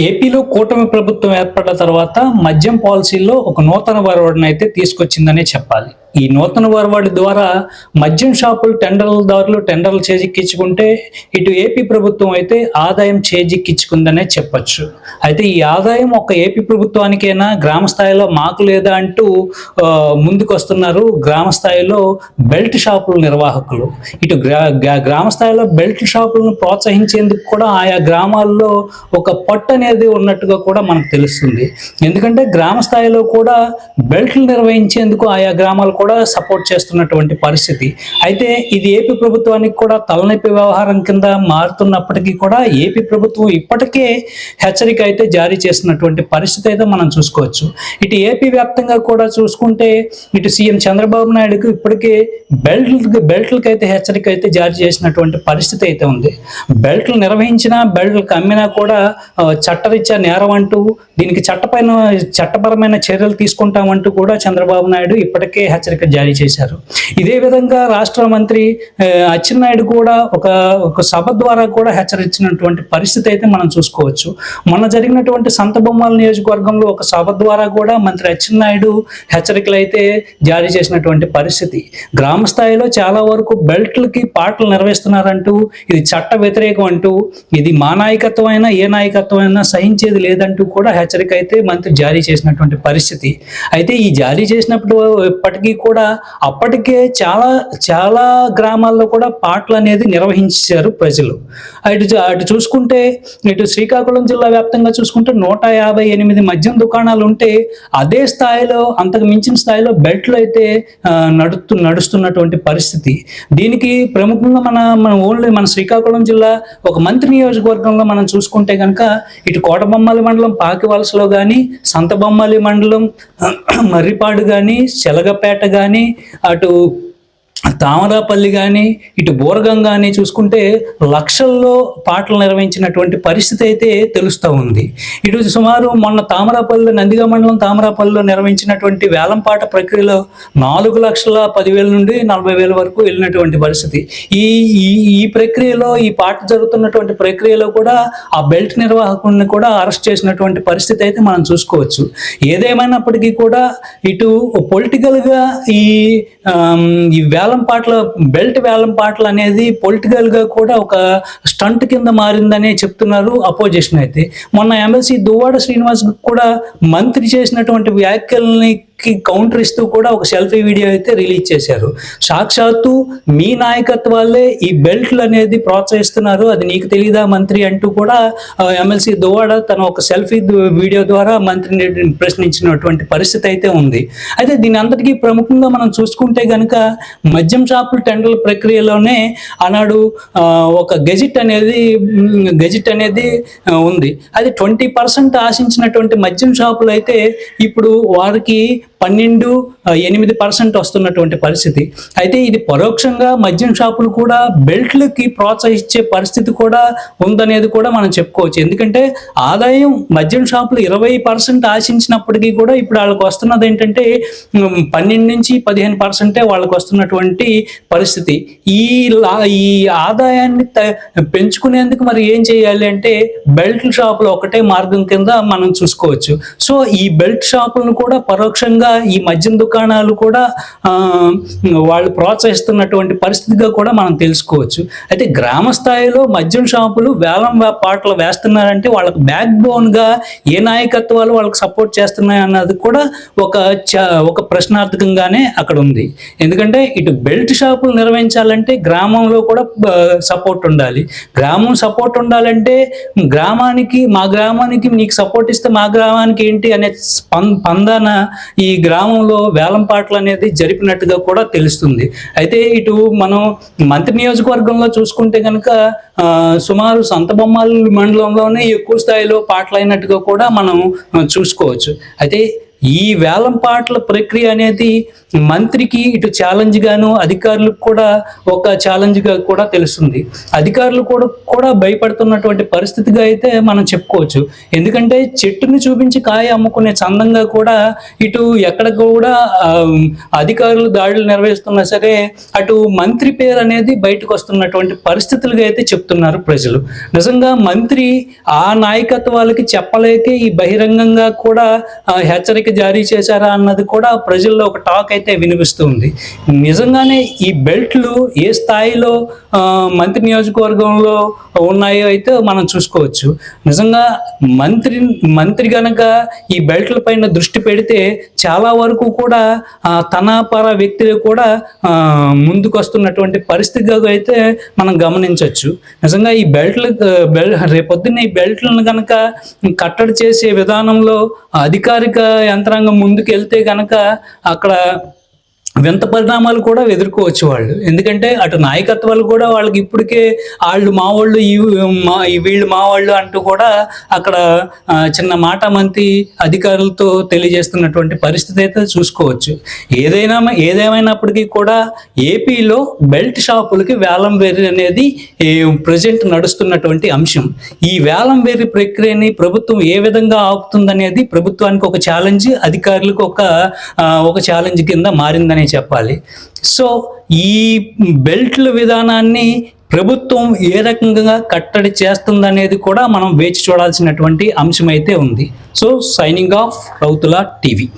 ఏపీలో కూటమి ప్రభుత్వం ఏర్పడిన తర్వాత మద్యం పాలసీలో ఒక నూతన వరవడిని అయితే తీసుకొచ్చిందనే చెప్పాలి. ఈ నూతన వరవాడి ద్వారా మద్యం షాపులు టెండర్లదారులు టెండర్లు చేజిక్కించుకుంటే ఇటు ఏపీ ప్రభుత్వం అయితే ఆదాయం చేజిక్కించుకుందనే చెప్పొచ్చు. అయితే ఈ ఆదాయం ఒక ఏపీ ప్రభుత్వానికైనా గ్రామ స్థాయిలో మాకు లేదా అంటూ ముందుకొస్తున్నారు ముందుకు వస్తున్నారు గ్రామ స్థాయిలో బెల్ట్ షాపుల నిర్వాహకులు. ఇటు గ్రా గ్రా- గ్రామ స్థాయిలో బెల్ట్ షాపులను ప్రోత్సహించేందుకు కూడా ఆయా గ్రామాల్లో ఒక పట్టు అనేది ఉన్నట్టుగా కూడా మనకు తెలుస్తుంది. ఎందుకంటే గ్రామ స్థాయిలో కూడా బెల్ట్లు నిర్వహించేందుకు ఆయా గ్రామాలు కూడా సపోర్ట్ చేస్తున్నటువంటి పరిస్థితి. అయితే ఇది ఏపీ ప్రభుత్వానికి కూడా తలనొప్పి వ్యవహారం కింద మారుతున్నప్పటికీ కూడా ఏపీ ప్రభుత్వం ఇప్పటికే హెచ్చరిక అయితే జారీ చేస్తున్నటువంటి పరిస్థితి అయితే మనం చూసుకోవచ్చు. ఇటు ఏపీ వ్యాప్తంగా కూడా చూసుకుంటే ఇటు సీఎం చంద్రబాబు నాయుడుకు ఇప్పటికే బెల్ట్ బెల్ట్లకు అయితే హెచ్చరిక అయితే జారీ చేసినటువంటి పరిస్థితి అయితే ఉంది. బెల్ట్లు నిర్వహించినా బెల్ట్లకు అమ్మినా కూడా చట్టరీత్యా నేరం అంటూ దీనికి చట్టపైన చట్టపరమైన చర్యలు తీసుకుంటామంటూ కూడా చంద్రబాబు నాయుడు ఇప్పటికే హెచ్చరిక జారీ చేశారు. ఇదే విధంగా రాష్ట్ర మంత్రి అచ్చెన్నాయుడు కూడా ఒక ఒక సభ ద్వారా కూడా హెచ్చరించినటువంటి పరిస్థితి అయితే మనం చూసుకోవచ్చు. మొన్న జరిగినటువంటి సంత బొమ్మల నియోజకవర్గంలో ఒక సభ ద్వారా కూడా మంత్రి అచ్చెన్నాయుడు హెచ్చరికలు అయితే జారీ చేసినటువంటి పరిస్థితి. గ్రామ స్థాయిలో చాలా వరకు బెల్ట్లకి పాటలు నిర్వహిస్తున్నారంటూ ఇది చట్ట వ్యతిరేకం అంటూ ఇది మా నాయకత్వం అయినా ఏ నాయకత్వం అయినా సహించేది లేదంటూ కూడా హెచ్చరిక అయితే మంత్రి జారీ చేసినటువంటి పరిస్థితి. అయితే ఈ జారీ చేసినప్పుడు ఇప్పటికీ కూడా అప్పటికే చాలా చాలా గ్రామాల్లో కూడా పాటలు అనేది నిర్వహించారు ప్రజలు. అటు అటు చూసుకుంటే ఇటు శ్రీకాకుళం జిల్లా వ్యాప్తంగా చూసుకుంటే నూట యాభై ఎనిమిది మద్యం దుకాణాలు ఉంటే అదే స్థాయిలో అంతకు మించిన స్థాయిలో బెల్ట్లు అయితే ఆ, నడుస్తు నడుస్తున్నటువంటి పరిస్థితి. దీనికి ప్రముఖంగా మన మన ఓన్లీ మన శ్రీకాకుళం జిల్లా ఒక మంత్రి నియోజకవర్గంలో మనం చూసుకుంటే కనుక ఇటు కోటబొమ్మాలి మండలం పాకివలసలో కానీ సంతబొమ్మాలి మండలం మర్రిపాడు కానీ చెలగపేట కానీ అటు తామరాపల్లి కానీ ఇటు బోరగం కానీ చూసుకుంటే లక్షల్లో పాటలు నిర్వహించినటువంటి పరిస్థితి అయితే తెలుస్తూ ఉంది. ఇటు సుమారు మొన్న తామరాపల్లి నందిగా మండలం తామరాపల్లిలో నిర్వహించినటువంటి వేలంపాట ప్రక్రియలో నాలుగు లక్షల పదివేల నుండి నలభై వేల వరకు వెళ్ళినటువంటి పరిస్థితి. ఈ ఈ ఈ ప్రక్రియలో ఈ పాట జరుగుతున్నటువంటి ప్రక్రియలో కూడా ఆ బెల్ట్ నిర్వాహకుడిని కూడా అరెస్ట్ చేసినటువంటి పరిస్థితి అయితే మనం చూసుకోవచ్చు. ఏదేమైనప్పటికీ కూడా ఇటు పొలిటికల్గా ఈ ఈ వేల పాటల బెల్ట్ వేలం పాటలు అనేది పొలిటికల్గా కూడా ఒక స్టంట్ కింద మారిందనే చెప్తున్నారు అపోజిషన్ అయితే. మొన్న ఎమ్మెల్సీ దువ్వాడ శ్రీనివాస్ కూడా మంత్రి చేసినటువంటి వ్యాఖ్యల్ని కి కౌంటర్ ఇస్తూ కూడా ఒక సెల్ఫీ వీడియో అయితే రిలీజ్ చేశారు. సాక్షాత్తు మీ నాయకత్వాలే ఈ బెల్ట్లు అనేది ప్రోత్సహిస్తున్నారు. అది నీకు తెలియదా మంత్రి అంటూ కూడా ఎమ్మెల్సీ దువాడ తన ఒక సెల్ఫీ వీడియో ద్వారా మంత్రిని ప్రశ్నించినటువంటి పరిస్థితి అయితే ఉంది. అయితే దీని అందరికీ ప్రముఖంగా మనం చూసుకుంటే గనుక మద్యం షాపుల టెండర్ల ప్రక్రియలోనే ఆనాడు ఆ, ఒక గెజిట్ అనేది గెజిట్ అనేది ఉంది. అది ట్వంటీ పర్సెంట్ ఆశించినటువంటి మద్యం షాపులు అయితే ఇప్పుడు వారికి పన్నెండు ఎనిమిది పర్సెంట్ వస్తున్నటువంటి పరిస్థితి. అయితే ఇది పరోక్షంగా మద్యం షాపులు కూడా బెల్ట్లకి ప్రోత్సహించే పరిస్థితి కూడా ఉందనేది కూడా మనం చెప్పుకోవచ్చు. ఎందుకంటే ఆదాయం మద్యం షాపులు ఇరవై పర్సెంట్ ఆశించినప్పటికీ కూడా ఇప్పుడు వాళ్ళకి వస్తున్నది ఏంటంటే పన్నెండు నుంచి పదిహేను పర్సెంటే వాళ్ళకి వస్తున్నటువంటి పరిస్థితి. ఈ ఈ ఆదాయాన్ని పెంచుకునేందుకు మరి ఏం చేయాలి అంటే బెల్ట్ షాపులు ఒకటే మార్గం కింద మనం చూసుకోవచ్చు. సో ఈ బెల్ట్ షాపులను కూడా పరోక్షంగా ఈ మద్యం దుకాణాలు కూడా వాళ్ళు ప్రోత్సహిస్తున్నటువంటి పరిస్థితిగా కూడా మనం తెలుసుకోవచ్చు. అయితే గ్రామ స్థాయిలో మద్యం షాపులు వేలం పాటలు వేస్తున్నారంటే వాళ్ళకి బ్యాక్ బోన్గా ఏ నాయకత్వాలు వాళ్ళకి సపోర్ట్ చేస్తున్నాయి అన్నది కూడా ఒక చ- ఒక ప్రశ్నార్థకంగానే అక్కడ ఉంది. ఎందుకంటే ఇటు బెల్ట్ షాపులు నిర్వహించాలంటే గ్రామంలో కూడా సపోర్ట్ ఉండాలి. గ్రామం సపోర్ట్ ఉండాలంటే గ్రామానికి మా గ్రామానికి నీకు సపోర్ట్ ఇస్తే మా గ్రామానికి ఏంటి అనే స్పం- స్పందన ఈ గ్రామంలో వేలం పాటలు అనేది జరిపినట్టుగా కూడా తెలుస్తుంది. అయితే ఇటు మనం మంత్రి నియోజకవర్గంలో చూసుకుంటే కనుక ఆ, సుమారు సంత బొమ్మాల మండలంలోనే ఎక్కువ స్థాయిలో పాటలు అయినట్టుగా కూడా మనం చూసుకోవచ్చు. అయితే ఈ వేలం పాటల ప్రక్రియ అనేది మంత్రికి ఇటు ఛాలెంజ్ గాను అధికారులకు కూడా ఒక ఛాలెంజ్గా కూడా తెలుస్తుంది. అధికారులు కూడా కూడా భయపడుతున్నటువంటి పరిస్థితిగా అయితే మనం చెప్పుకోవచ్చు. ఎందుకంటే చెట్టుని చూపించి కాయ అమ్ముకునే చందంగా కూడా ఇటు ఎక్కడ కూడా అధికారులు దాడులు నిర్వహిస్తున్నా సరే అటు మంత్రి పేరు అనేది బయటకు వస్తున్నటువంటి పరిస్థితులుగా అయితే చెప్తున్నారు ప్రజలు. నిజంగా మంత్రి ఆ నాయకత్వాలకి చెప్పలేక ఈ బహిరంగంగా కూడా హెచ్చరిక జారీ చేశారా అన్నది కూడా ప్రజల్లో ఒక టాక్ అయితే వినిపిస్తుంది. నిజంగానే ఈ బెల్ట్లు ఏ స్థాయిలో మంత్రి నియోజకవర్గంలో ఉన్నాయో అయితే మనం చూసుకోవచ్చు. నిజంగా మంత్రి మంత్రి గనక ఈ బెల్ట్ల పైన దృష్టి పెడితే చాలా వరకు కూడా తన పర వ్యక్తులు కూడా ముందుకు వస్తున్నటువంటి పరిస్థితిగా అయితే మనం గమనించవచ్చు నిజంగా ఈ బెల్ట్లు బెల్ రేపొద్దున్న ఈ బెల్ట్లను కనుక కట్టడి చేసే విధానంలో అధికారిక యంత్రాంగం ముందుకు వెళ్తే కనుక అక్కడ వింత పరిణామాలు కూడా ఎదుర్కోవచ్చు వాళ్ళు. ఎందుకంటే అటు నాయకత్వాలు కూడా వాళ్ళకి ఇప్పటికే వాళ్ళు మా వాళ్ళు ఈ వీళ్ళు మా వాళ్ళు అంటూ కూడా అక్కడ చిన్న మాట మంతి అధికారులతో తెలియజేస్తున్నటువంటి పరిస్థితి అయితే చూసుకోవచ్చు. ఏదైనా ఏదేమైనప్పటికీ కూడా ఏపీలో బెల్ట్ షాపులకి వేలం వేరి అనేది ప్రజెంట్ నడుస్తున్నటువంటి అంశం. ఈ వేలం వేరి ప్రక్రియని ప్రభుత్వం ఏ విధంగా ఆపుతుందనేది ప్రభుత్వానికి ఒక ఛాలెంజ్ అధికారులకు ఒక ఒక ఛాలెంజ్ కింద మారిందనే చెప్పాలి. సో ఈ బెల్ట్ల విధానాన్ని ప్రభుత్వం ఏ రకంగా కట్టడి చేస్తుందనేది కూడా మనం వేచి చూడాల్సినటువంటి అంశం అయితే ఉంది. So signing off Rautula TV.